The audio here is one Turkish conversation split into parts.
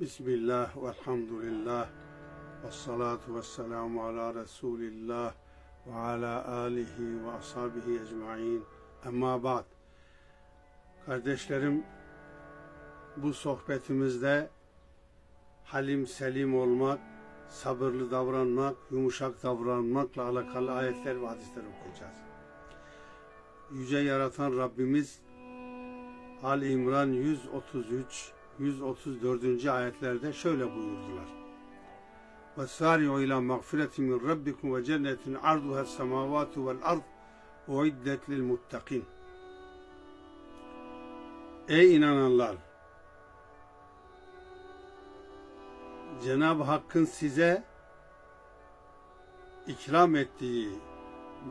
Bismillah, velhamdülillah, ve salatu ve selamu ala Resulillah ve ala alihi ve ashabihi ecmain. Amma ba'd. Kardeşlerim, bu sohbetimizde halim selim olmak, sabırlı davranmak, yumuşak davranmakla alakalı ayetler ve hadisler okuyacağız. Yüce yaratan Rabbimiz Ali İmran 133 134. ayetlerde şöyle buyurdular. وَسَارِعُوا اِلَى مَغْفِرَةٍ مِنْ رَبِّكُمْ وَجَنَّةٍ عَرْضُهَا السَّمَاوَاتُ وَالْأَرْضُ اُعِدَّتْ لِلْمُتَّقِينَ Ey inananlar! Cenab-ı Hakk'ın size ikram ettiği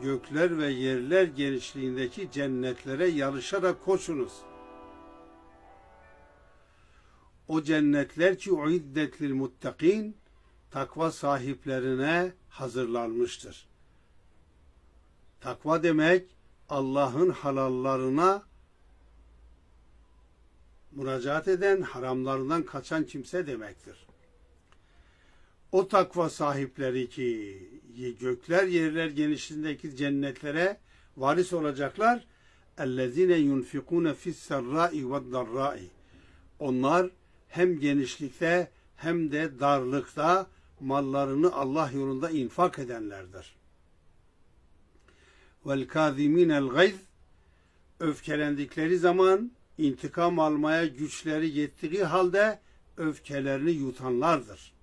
gökler ve yerler genişliğindeki cennetlere yarışarak koşunuz. O cennetler ki uiddet lil muttakin takva sahiplerine hazırlanmıştır. Takva demek Allah'ın halallarına müracaat eden, haramlarından kaçan kimse demektir. O takva sahipleri ki gökler yerler genişliğindeki cennetlere varis olacaklar. اَلَّذِينَ يُنْفِقُونَ فِي السَّرَّاءِ وَالضَّرَّاءِ Onlar hem genişlikte hem de darlıkta mallarını Allah yolunda infak edenlerdir. Vel kâzimînel gayz öfkelendikleri zaman intikam almaya güçleri yettiği halde öfkelerini yutanlardır.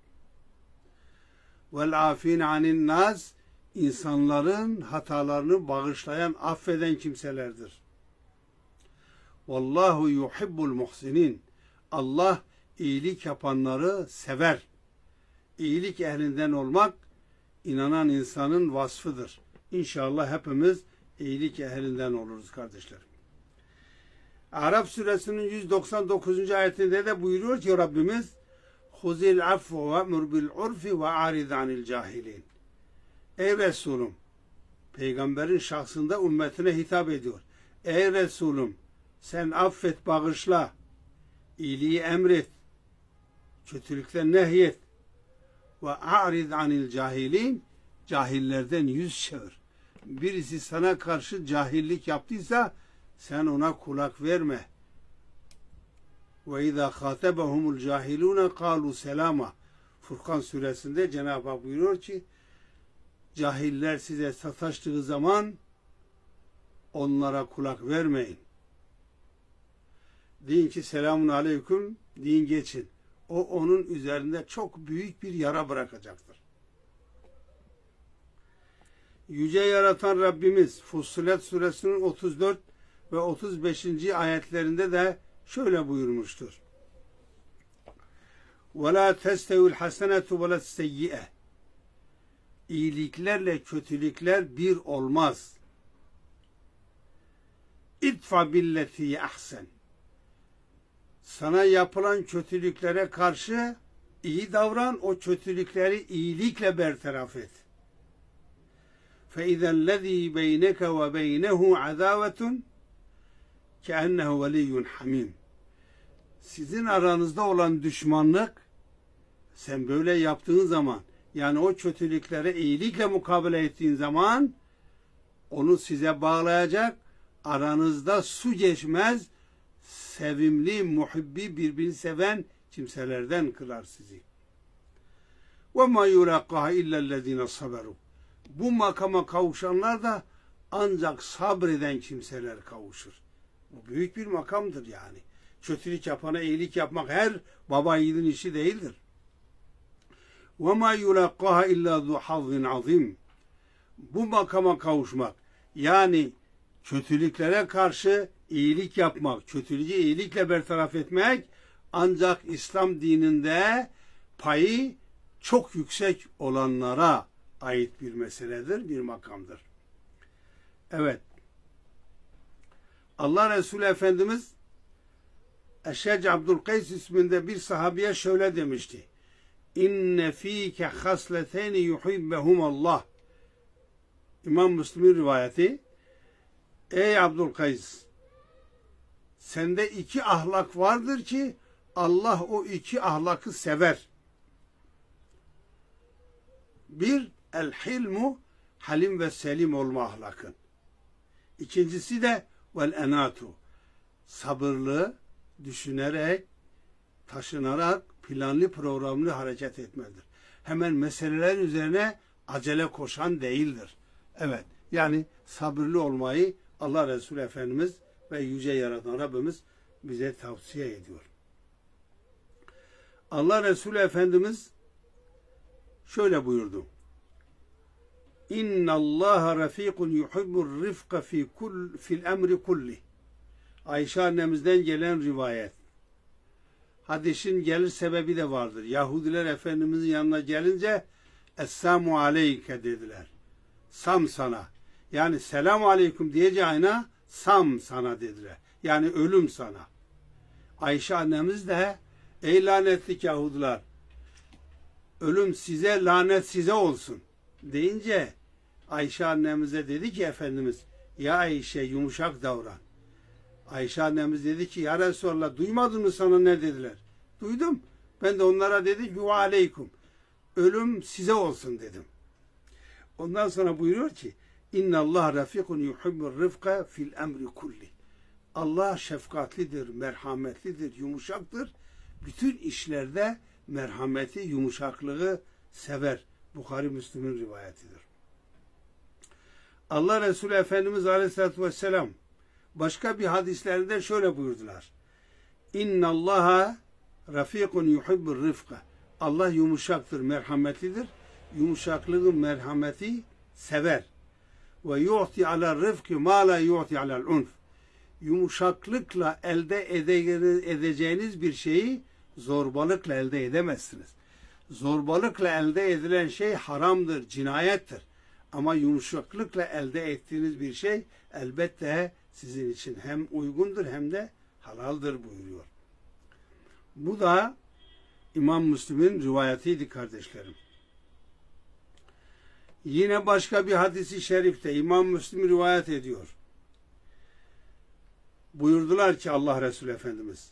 Vel afin anin nas insanların hatalarını bağışlayan, affeden kimselerdir. Vallahu yuhibbul muhsinin. Allah iyilik yapanları sever. İyilik ehlinden olmak inanan insanın vasfıdır. İnşallah hepimiz iyilik ehlinden oluruz kardeşlerim. Arap suresinin 199. ayetinde de buyuruyor ki Rabbimiz Huzil affu ve emr bil urfi ve arid anil cahilin. Ey Resulüm peygamberin şahsında ümmetine hitap ediyor. Ey Resulüm sen affet bağışla iyiliği emret kötülükten nehyet ve a'rid anil cahilin cahillerden yüz çevir. Birisi sana karşı cahillik yaptıysa sen ona kulak verme. Ve izâ khâtebehumul cahilûne kâlu selâma. Furkan suresinde Cenab-ı Hak buyuruyor ki cahiller size sataştığı zaman onlara kulak vermeyin. Deyin ki selamun aleyküm deyin geçin O onun üzerinde çok büyük bir yara bırakacaktır. Yüce yaratan Rabbimiz Fussilet suresinin 34 ve 35. ayetlerinde de şöyle buyurmuştur. وَلَا تَسْتَوِ الْحَسَنَةُ وَلَا السَّيِّئَةُ İyiliklerle kötülükler bir olmaz. İtfa billeti ahsen. Sana yapılan kötülüklere karşı iyi davran, o kötülükleri iyilikle bertaraf et. فَاِذَا الَّذ۪ي بَيْنَكَ وَبَيْنَهُ عَذَاوَةٌ كَأَنَّهُ وَلِيٌّ حَمِيمٌ Sizin aranızda olan düşmanlık, sen böyle yaptığın zaman, yani o kötülüklere iyilikle mukabele ettiğin zaman, onu size bağlayacak, aranızda su geçmez, sevimli, muhibbi, birbirini seven kimselerden kılar sizi. Ve ma yulaqaha illellezine saberu. Bu makama kavuşanlar da ancak sabreden kimseler kavuşur. Bu büyük bir makamdır yani. Kötülük yapana iyilik yapmak her baba yiğidin işi değildir. Ve ma yulaqaha illa zu hazzin azim. Bu makama kavuşmak yani kötülüklere karşı iyilik yapmak, kötülüğü iyilikle bertaraf etmek ancak İslam dininde payı çok yüksek olanlara ait bir meseledir, bir makamdır. Evet. Allah Resulü Efendimiz Eşec Abdülkays isminde bir sahabiye şöyle demişti. İnne fîke hasleteyni yuhibbehum Allah. İmam Müslim'in rivayeti. Ey Abdülkays sende iki ahlak vardır ki Allah o iki ahlakı sever. Bir, el hilmu, halim ve selim olma ahlakın. İkincisi de vel enatu, sabırlı, düşünerek, taşınarak, planlı programlı hareket etmedir. Hemen meseleler üzerine acele koşan değildir. Evet, yani sabırlı olmayı Allah Resulü Efendimiz ve Yüce Yaratan Rabbimiz bize tavsiye ediyor. Allah Resulü Efendimiz şöyle buyurdu. İnna Allah rafikun yuhibbur rifka fi kul fil emri kulli. Ayşe annemizden gelen rivayet. Hadisin gelir sebebi de vardır. Yahudiler Efendimizin yanına gelince Esselamu aleyke dediler. Sam sana. Yani selamu aleyküm diyeceğine sam sana dediler. Yani ölüm sana. Ayşe annemiz de ey lanetli Yahudiler ölüm size lanet size olsun deyince Ayşe annemize dedi ki Efendimiz ya Ayşe yumuşak davran. Ayşe annemiz dedi ki ya Resulallah duymadın mı sana ne dediler? Duydum. Ben de onlara dedim ki aleykum. Ölüm size olsun dedim. Ondan sonra buyuruyor ki İnna Allah rafikun yuhibbur rıfka fil emri kulli. Allah şefkatlidir, merhametlidir, yumuşaktır. Bütün işlerde merhameti, yumuşaklığı sever. Bukhari Müslim'in rivayetidir. Allah Resulü Efendimiz Aleyhisselatü Vesselam başka bir hadislerinde şöyle buyurdular. İnna Allaha rafikun yuhibbur rıfka. Allah yumuşaktır, merhametlidir. Yumuşaklığı, merhameti sever. Ve yu'ti ala rıfkı ma la yu'ti ala'l unf. Yumuşaklıkla elde ede- edeceğiniz bir şeyi zorbalıkla elde edemezsiniz. Zorbalıkla elde edilen şey haramdır, cinayettir. Ama yumuşaklıkla elde ettiğiniz bir şey elbette sizin için hem uygundur hem de halaldır buyuruyor. Bu da İmam Müslim'in rivayetiydi kardeşlerim. Yine başka bir hadisi şerifte İmam Müslim rivayet ediyor. Buyurdular ki Allah Resulü Efendimiz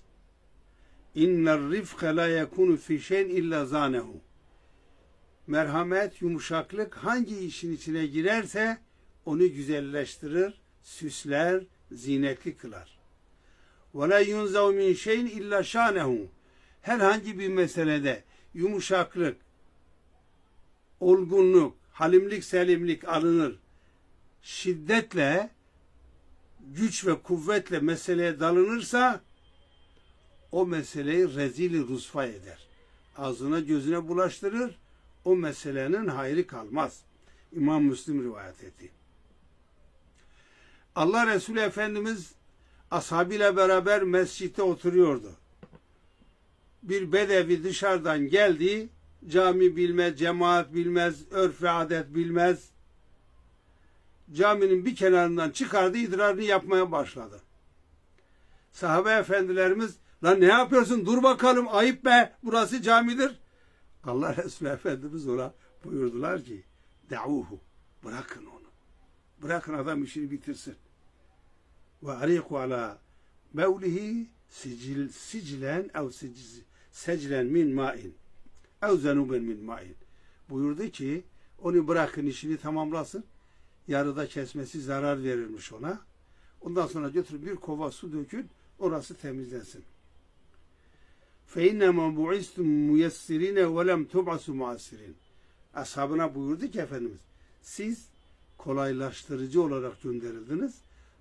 İnner rifke la yekunu fi şeyin illa zanehu. Merhamet, yumuşaklık hangi işin içine girerse onu güzelleştirir, süsler, zinetli kılar. Ve la yunzav min şeyin illa şanehu. Herhangi bir meselede yumuşaklık, olgunluk, halimlik, selimlik alınır. Şiddetle, güç ve kuvvetle meseleye dalınırsa o meseleyi rezili rusva eder. Ağzına gözüne bulaştırır. O meselenin hayrı kalmaz. İmam Müslim rivayet etti. Allah Resulü Efendimiz ashabıyla beraber mescitte oturuyordu. Bir bedevi dışarıdan geldi. Cami bilmez, cemaat bilmez, örf ve adet bilmez. Caminin bir kenarından çıkardı, idrarını yapmaya başladı. Sahabe efendilerimiz Lan ne yapıyorsun? Dur bakalım ayıp be. Burası camidir. Allah Resulü Efendimiz ona buyurdular ki Da'uhu. Bırakın onu. Bırakın adam işini bitirsin. Ve ariku ala mevlihi sicil, siclen ev siciz, seclen min ma'in ev zenuben min ma'in. Buyurdu ki onu bırakın işini tamamlasın. Yarıda kesmesi zarar verirmiş ona. Ondan sonra götür bir kova su dökün. Orası temizlensin. فَاِنَّمَا بُعِسْتُمْ مُيَسِّرِينَ وَلَمْ تُبْعَسُ مُعَسِّرِينَ Ashabına buyurdu ki Efendimiz, siz kolaylaştırıcı olarak gönderildiniz,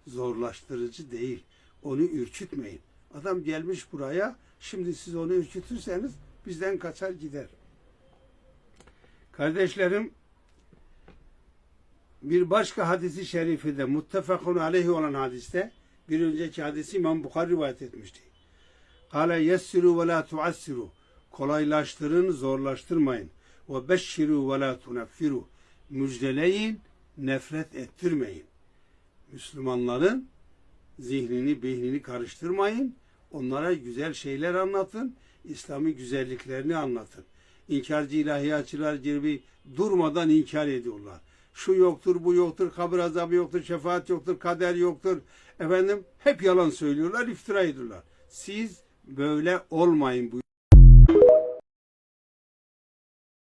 zorlaştırıcı değil. Onu ürkütmeyin. Adam gelmiş buraya, şimdi siz onu ürkütürseniz bizden kaçar gider. Kardeşlerim, bir başka hadisi şerifinde, muttefakun aleyhi olan hadiste, bir önceki hadisi İmam Bukhari rivayet etmişti. Kale yessiru ve la tuassiru. Kolaylaştırın, zorlaştırmayın. Ve beşşiru ve la tunaffiru. Müjdeleyin, nefret ettirmeyin. Müslümanların zihnini, beynini karıştırmayın. Onlara güzel şeyler anlatın. İslami güzelliklerini anlatın. İnkarcı ilahiyatçılar gibi durmadan inkar ediyorlar. Şu yoktur, bu yoktur, kabir azabı yoktur, şefaat yoktur, kader yoktur. Efendim hep yalan söylüyorlar, iftira ediyorlar. Siz böyle olmayın bu